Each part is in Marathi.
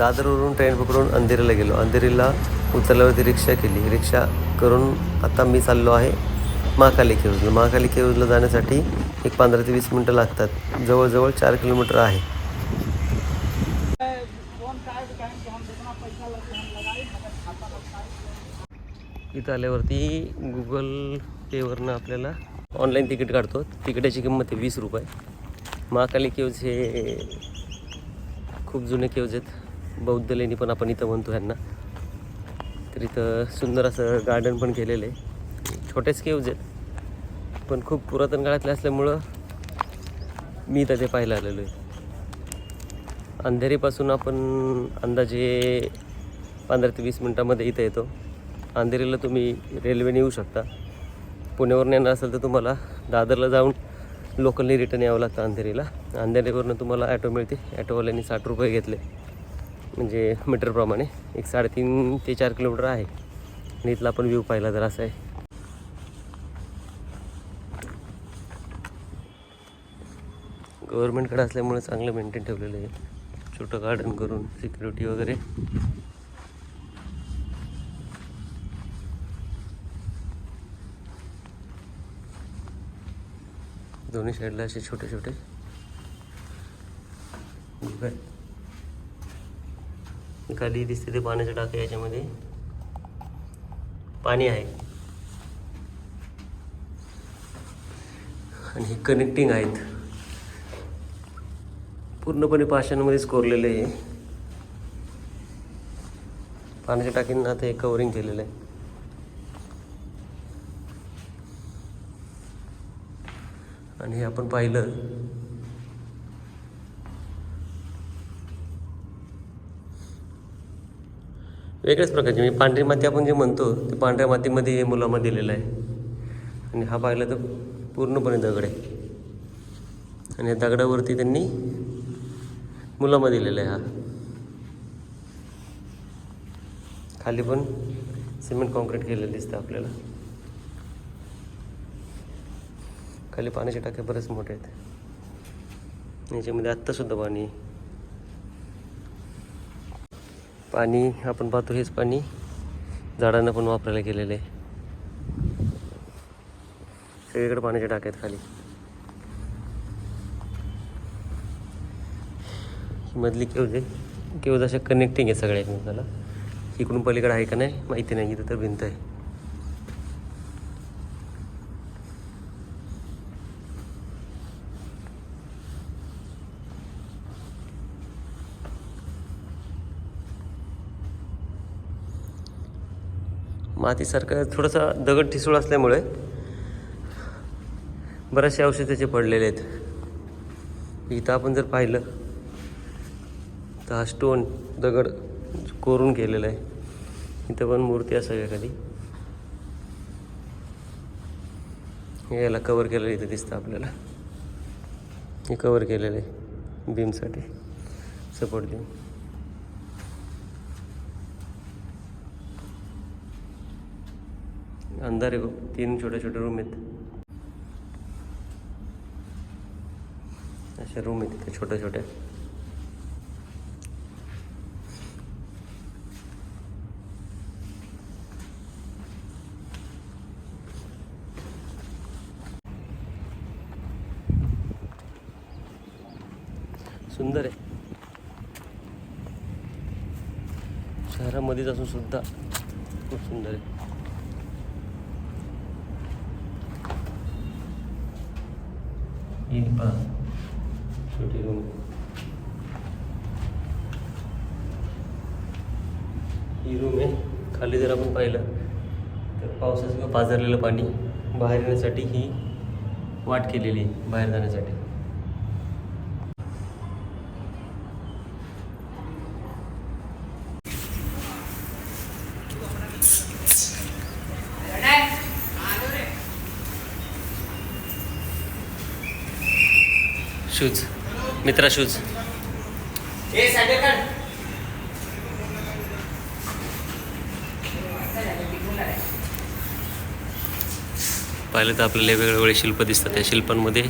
दादरवरून ट्रेन पकडून अंधेरीला गेलो. अंधेरीला उतरल्यावरती रिक्षा केली. रिक्षा करून आता मी चाललो आहे महाकाली केवजला महाकाली केवजला जाण्यासाठी एक पंधरा ते वीस मिनटं लागतात. जवळजवळ चार किलोमीटर आहे. इथं आल्यावरती गुगल पेवरनं आपल्याला ऑनलाईन तिकीट काढतो. तिकिटाची किंमत आहे वीस रुपये. महाकाली केव्ज हे खूप जुने केवज आहेत. बौद्ध लेणी पण आपण इथं म्हणतो ह्यांना. तर इथं सुंदर असं गार्डन पण केलेलं आहे. छोटेच केव्ज आहेत. पण खूप पुरातन काळातले असल्यामुळं मी इथं ते पाहायला आलेलो आहे. अंधेरीपासून आपण अंदाजे पंधरा ते वीस मिनटामध्ये इथं येतो. अंधेरीला तुम्ही रेल्वेने येऊ शकता. पुण्यावरून येणार असेल तर तुम्हाला दादरला जाऊन लोकलनी रिटर्न यावं लागतं अंधेरीला. अंधेरीवरनं तुम्हाला ॲटो मिळते. ॲटोवाल्यांनी साठ रुपये घेतले. म्हणजे मीटरप्रमाणे एक साडेतीन ते चार किलोमीटर आहे. आणि इथला आपण व्ह्यू पाहिला तर असा आहे. गव्हर्मेंटकडे असल्यामुळे चांगलं मेंटेन ठेवलेलं आहे. छोटं गार्डन करून सिक्युरिटी वगैरे. दोन्ही साईडला असे छोटे छोटे खाली दिसते ते पाण्याचं टाकं याच्यामध्ये. पाणी आहे. आणि हे कनेक्टिंग आहेत. पूर्णपणे पाषाणमध्येच कोरलेले आहे. पाण्याच्या टाकींना आता हे कवरिंग केलेलं आहे. आणि हे आपण पाहिलं. वेगळ्याच प्रकारची. म्हणजे पांढरी माती आपण जे म्हणतो ते पांढऱ्या मातीमध्ये हे मुलामध्ये दिलेलं आहे. आणि हा पाहिला तर पूर्णपणे दगड आहे. आणि या दगडावरती त्यांनी मुलामध्ये दिलेला आहे हा. खाली पण सिमेंट कॉन्क्रीट केलेलं दिसतं आपल्याला. खाली पाण्याचे टाके बरेच मोठे आहेत. याच्यामध्ये आत्तासुद्धा पाणी आहे. पाणी आपण पाहतो हेच पाणी झाडांना पण वापरायला गेलेलं आहे. सगळीकडे पाण्याचे टाके आहेत खाली. ही मधली केवज आहे. केवज अशा कनेक्टिंग आहे सगळ्या एकमेकाला. इकडून पलीकडे आहे का नाही माहिती नाही. इथं तर भिंत आहे. मातीसारखं थोडासा दगड ठिसूळ असल्यामुळे बरेचसे औषध त्याचे पडलेले आहेत. इथं आपण जर पाहिलं तर हा स्टोन दगड कोरून केलेला आहे. इथं पण मूर्ती असावी एखादी हे याला कवर केलेलं इथं दिसतं आपल्याला. हे कवर केलेलं आहे. बीमसाठी सपोर्ट देऊन. अंधार आहे बघ तीन छोटे छोटे रूम आहेत अशा रूम आहेत तिथे छोट्या छोट्या सुंदर आहे शहरामध्येच असून सुद्धा खूप सुंदर आहे ही पहा छोटी रूम. ही रूम आहे. खाली जर आपण पाहिलं तर पावसाचं किंवा पाझरलेलं पाणी बाहेर येण्यासाठी ही वाट केलेली आहे बाहेर जाण्यासाठी. शूज मित्रा शूज. पाहिलं तर आपल्याला वेगळे वेगळे शिल्प दिसतात त्या शिल्पांमध्ये.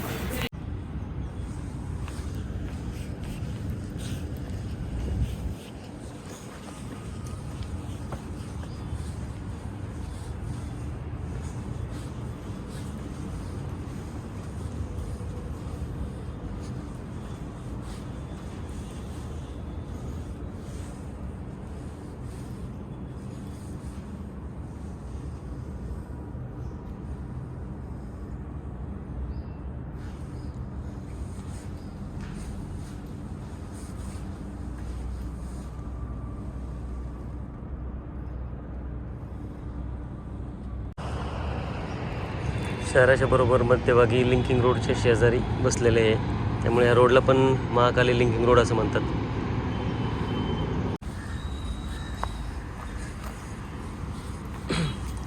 शहराच्या बरोबर मध्यभागी लिंकिंग रोडच्या शेजारी बसलेले आहे. त्यामुळे या रोडला पण महाकाली लिंकिंग रोड असं म्हणतात.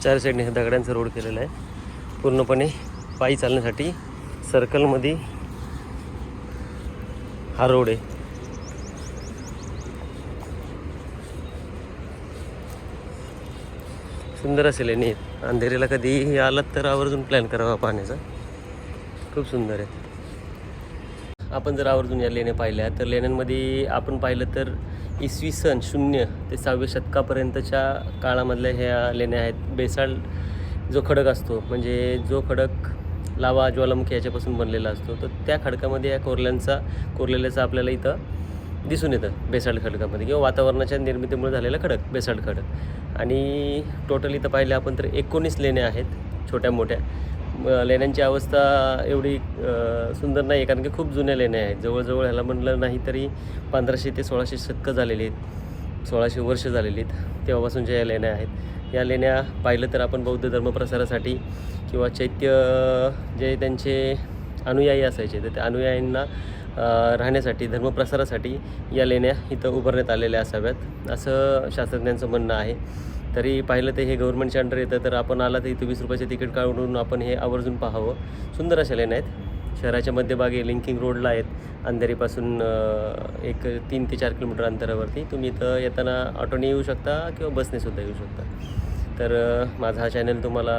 चार साईडने दगडांचा रोड केलेला आहे. पूर्णपणे पायी चालण्यासाठी सर्कलमध्ये हा रोड आहे. सुंदर असेल आहे नीट अंधेरीला कधीही आलात तर आवर्जून प्लॅन करावा पाहण्याचा खूप सुंदर आहे. आपण जर आवर्जून या लेण्या पाहिल्या तर लेण्यांमध्ये आपण पाहिलं तर इसवी सन शून्य ते सहाव्या शतकापर्यंतच्या काळामधल्या ह्या लेण्या आहेत. बेसाळ जो खडक असतो म्हणजे जो खडक लावा ज्वालामुखी याच्यापासून बनलेला असतो तर त्या खडकामध्ये या कोरल्यांचा कोरलेल्याचा आपल्याला इथं दिसून येतं बेसाल्ट खडकामध्ये किंवा वातावरणाच्या निर्मितीमुळे झालेला खडक बेसाल्ट खडक. आणि टोटल इथं पाहिलं आपण तर एकोणीस लेण्या आहेत छोट्या मोठ्या. लेण्यांची अवस्था एवढी सुंदर नाही कारण की खूप जुन्या लेण्या आहेत. जवळजवळ ह्याला म्हणलं नाही तरी पंधराशे ते सोळाशे शतकं झालेली आहेत. सोळाशे वर्ष झालेली आहेत तेव्हापासूनच्या या लेण्या आहेत. या लेण्या पाहिलं तर आपण बौद्ध धर्मप्रसारासाठी किंवा चैत्य जे त्यांचे अनुयायी असायचे तर त्या अनुयायींना राहण्यासाठी धर्मप्रसारासाठी या लेण्या इथं उभारण्यात आलेल्या असाव्यात असं शास्त्रज्ञांचं म्हणणं आहे. तरी पाहिलं तर हे गव्हर्नमेंटच्या अंडर येतं तर आपण आला तर इथं वीस रुपयाचे तिकीट काढून आपण हे आवर्जून पाहावं. सुंदर अशा लेण्या आहेत. शहराच्या मध्यभागी लिंकिंग रोडला आहेत. अंधेरीपासून एक तीन ते चार किलोमीटर अंतरावरती. तुम्ही इथं येताना ऑटोने येऊ शकता किंवा बसने सुद्धा येऊ शकता. तर माझा हा चॅनल तुम्हाला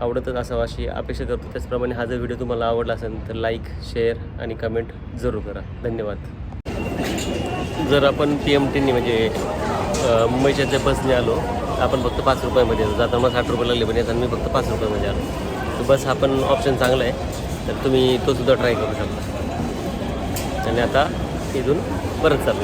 आवडतच असावा अशी अपेक्षा करतो. त्याचप्रमाणे हा जर व्हिडिओ तुम्हाला आवडला असेल तर लाईक शेअर आणि कमेंट जरूर करा. धन्यवाद. जर आपण पी एम टीने म्हणजे मुंबईच्या ज्या बसने आलो तर आपण फक्त पाच रुपयामध्ये येतो जाताना मग साठ रुपये लागले पण येताना मी फक्त पाच रुपयामध्ये आलो. तर बस हा पण ऑप्शन चांगला आहे. तर तुम्ही तो सुद्धा ट्राय करू शकता. आणि आता इथून परत चालू